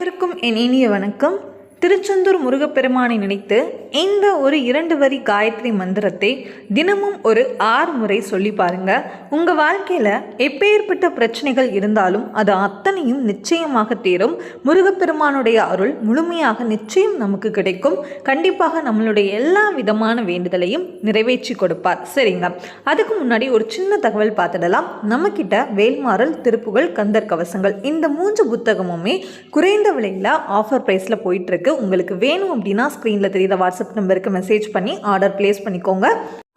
அனைவருக்கும் என் இனிய வணக்கம். திருச்செந்தூர் முருகப்பெருமானை நினைத்து இந்த ஒரு இரண்டு வரி காயத்ரி மந்திரத்தை தினமும் ஒரு ஆறு முறை சொல்லி பாருங்க. உங்க வாழ்க்கையில எப்பேற்பட்ட பிரச்சனைகள் இருந்தாலும் அது அத்தனையும் நிச்சயமாக தீரும். முருகப்பெருமானுடைய அருள் முழுமையாக நிச்சயம் நமக்கு கிடைக்கும். கண்டிப்பாக நம்மளுடைய எல்லா விதமான வேண்டுதலையும் நிறைவேற்றி கொடுப்பார். சரிங்க. அதுக்கு முன்னாடி ஒரு சின்ன தகவல் பார்த்துடலாம். நம்மக்கிட்ட வேல்மாறல் திருப்புகள் கந்தர் கவசங்கள் இந்த மூன்று புத்தகமுமே குறைந்த விலையில் ஆஃபர் ப்ரைஸில் போயிட்டுருக்கு உங்களுக்கு வேணும் அப்படின்னா ஸ்க்ரீனில் தெரியுற வாட்ஸ்அப் நம்பருக்கு மெசேஜ் பண்ணி ஆர்டர் ப்ளேஸ் பண்ணிக்கோங்க.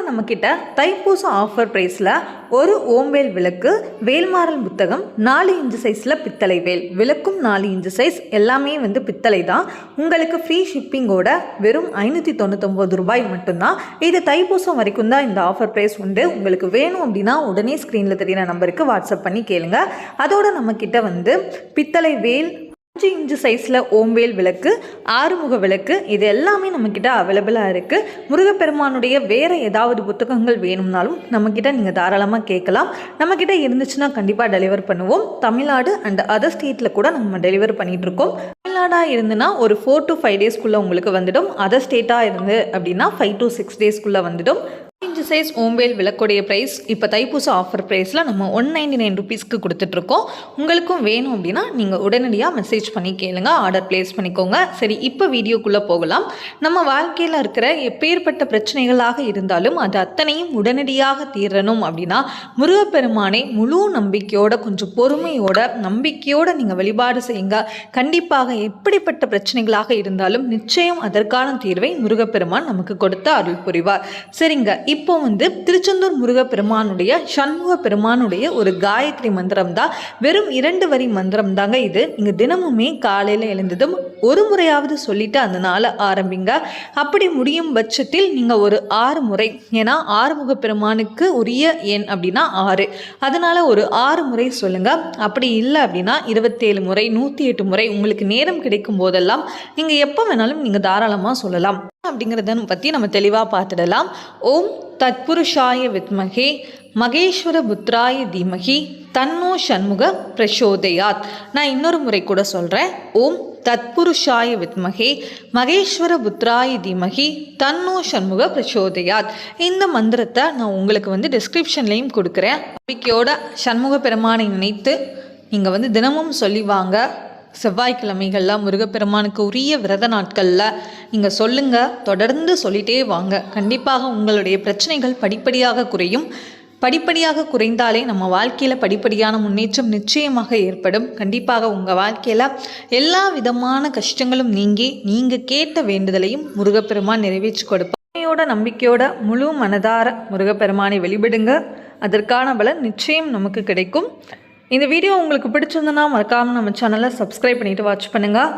நம்மக்கிட்ட தைப்பூச ஆஃபர் ப்ரைஸில் ஒரு ஓம்பேல் விளக்கு வேல்மாறல் புத்தகம் நாலு இன்ச்சு சைஸில் பித்தளை வேல். விளக்கும் நாலு இன்ச்சு சைஸ் எல்லாமே வந்து பித்தளை தான். உங்களுக்கு ஃப்ரீ ஷிப்பிங்கோட வெறும் ஐநூற்றி தொண்ணூத்தொம்பது ரூபாய் மட்டும்தான். இது தைப்பூசம் வரைக்கும் தான் இந்த ஆஃபர் ப்ரைஸ் உண்டு. உங்களுக்கு வேணும் அப்படின்னா உடனே ஸ்க்ரீனில் தெரியிற நம்பருக்கு வாட்ஸ்அப் பண்ணி கேளுங்க. அதோட நம்மக்கிட்ட வந்து பித்தளை வேல் அஞ்சு இன்ச்சு சைஸில் ஓம்பேல் விளக்கு ஆறுமுக விளக்கு இது எல்லாமே நம்மக்கிட்ட அவைலபிளாக இருக்குது முருகப்பெருமானுடைய வேறு ஏதாவது புத்தகங்கள் வேணும்னாலும் நம்மக்கிட்ட நீங்கள் தாராளமாக கேட்கலாம். நம்மக்கிட்ட இருந்துச்சுன்னா கண்டிப்பாக டெலிவர் பண்ணுவோம். தமிழ்நாடு அண்ட் அதர் ஸ்டேட்டில் கூட நம்ம டெலிவர் பண்ணிகிட்ருக்கோம் தமிழ்நாடாக இருந்துன்னா ஒரு ஃபோர் டு ஃபைவ் டேஸ்க்குள்ளே உங்களுக்கு வந்துடும். அதர் ஸ்டேட்டாக இருந்து அப்படின்னா ஃபைவ் டு சிக்ஸ் டேஸ்க்குள்ளே வந்துடும். அஞ்சு சைஸ் ஓம்பேல் விளக்குடைய ப்ரைஸ் இப்போ தைப்பூச ஆஃபர் ப்ரைஸில் நம்ம ஒன் நைன்டி நைன் ருபீஸ்க்கு கொடுத்துட்ருக்கோம் உங்களுக்கும் வேணும் அப்படின்னா நீங்கள் உடனடியாக மெசேஜ் பண்ணி கேளுங்க ஆர்டர் ப்ளேஸ் பண்ணிக்கோங்க. சரி இப்போ வீடியோக்குள்ளே போகலாம். நம்ம வாழ்க்கையில் இருக்கிற எப்பேற்பட்ட பிரச்சனைகளாக இருந்தாலும் அது அத்தனையும் உடனடியாக தீரணும் அப்படின்னா முருகப்பெருமானை முழு நம்பிக்கையோட கொஞ்சம் பொறுமையோட நம்பிக்கையோட நீங்கள் வழிபாடு செய்யுங்க. கண்டிப்பாக எப்படிப்பட்ட பிரச்சனைகளாக இருந்தாலும் நிச்சயம் அதற்கான தீர்வை முருகப்பெருமான் நமக்கு கொடுத்து அருள் புரிவார். சரிங்க இப்போ இப்போ வந்து திருச்செந்தூர் முருகப்பெருமானுடைய சண்முக பெருமானுடைய ஒரு காயத்ரி மந்திரம் தான் வெறும் இரண்டு வரி மந்திரம் தாங்க இது. நீங்கள் தினமுமே காலையில் எழுந்ததும் ஒரு முறையாவது சொல்லிட்டு அந்த நாளை ஆரம்பிங்க. அப்படி முடியும் பட்சத்தில் நீங்கள் ஒரு ஆறு முறை. ஏன்னா ஆறுமுக பெருமானுக்கு உரிய எண் அப்படின்னா ஆறு. அதனால ஒரு ஆறு முறை சொல்லுங்க. அப்படி இல்லை அப்படின்னா இருபத்தேழு முறை நூற்றி எட்டு முறை. உங்களுக்கு நேரம் கிடைக்கும் போதெல்லாம் நீங்கள் எப்போ வேணாலும் நீங்கள் தாராளமாக சொல்லலாம். அப்படிங்கிறத பற்றி நம்ம தெளிவாக பார்த்துடலாம். ஓம் தத்புருஷாய வித்மகே மகேஸ்வர புத்ராய தீமகி தன்னோ சண்முக பிரசோதயாத். நான் இன்னொரு முறை கூட சொல்கிறேன் ஓம் தத்புருஷாய வித்மகே மகேஸ்வர புத்ராய தீமகி தன்னோ சண்முக பிரச்சோதயாத் இந்த மந்திரத்தை நான் உங்களுக்கு வந்து டிஸ்கிரிப்ஷன்லேயும் கொடுக்குறேன். நம்பிக்கையோட சண்முக பெருமானை நினைத்து நீங்கள் வந்து தினமும் சொல்லி வாங்க செவ்வாய்க்கிழமைகளில் முருகப்பெருமானுக்கு உரிய விரத நாட்களில் நீங்கள் சொல்லுங்கள் தொடர்ந்து சொல்லிட்டே வாங்க. கண்டிப்பாக உங்களுடைய பிரச்சனைகள் படிப்படியாக குறையும். படிப்படியாக குறைந்தாலே நம்ம வாழ்க்கையில் படிப்படியான முன்னேற்றம் நிச்சயமாக ஏற்படும். கண்டிப்பாக உங்கள் வாழ்க்கையில் எல்லா விதமான கஷ்டங்களும் நீங்கி நீங்கள் கேட்ட வேண்டுதலையும் முருகப்பெருமான் நிறைவேற்றி கொடுப்பார். உண்மையோட நம்பிக்கையோட முழு மனதார முருகப்பெருமானை வெளிவிடுங்க அதற்கான பலன் நிச்சயம் நமக்கு கிடைக்கும். இந்த வீடியோ உங்களுக்கு பிடிச்சிருந்தனா மறக்காமல் நம்ம சேனலை சப்ஸ்கிரைப் பண்ணிவிட்டு வாட்ச் பண்ணுங்கள்